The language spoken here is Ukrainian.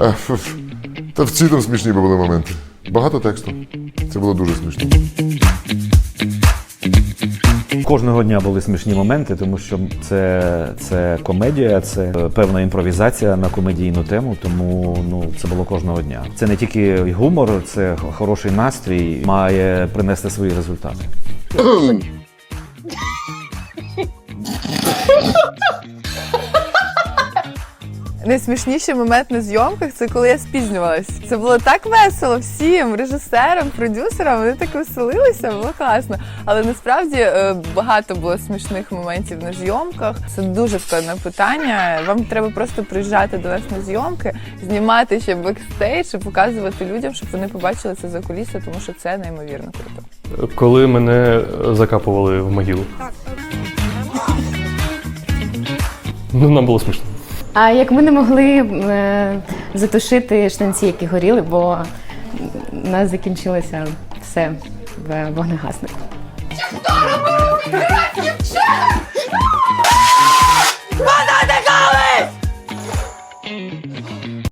Е, ф- Та в ці там смішні були моменти. Багато тексту. Це було дуже смішно. Кожного дня були смішні моменти, тому що це, це комедія, це е, певна імпровізація на комедійну тему. Тому ну це було кожного дня. Це не тільки гумор, це хороший настрій, має принести свої результати. Найсмішніший момент на зйомках це коли я спізнювалась. Це було так весело всім, режисерам, продюсерам. Вони так веселилися, було класно. Але насправді е, багато було смішних моментів на зйомках. Це дуже складне питання. Вам треба просто приїжджати до нас на зйомки, знімати ще бекстейдж і показувати людям, щоб вони побачили це за куліси, тому що це неймовірно круто. Коли мене закапували в могилу. Ну, нам було смішно. А як ми не могли е, затушити штанці, які горіли, бо у нас закінчилося все в вогнегаснику.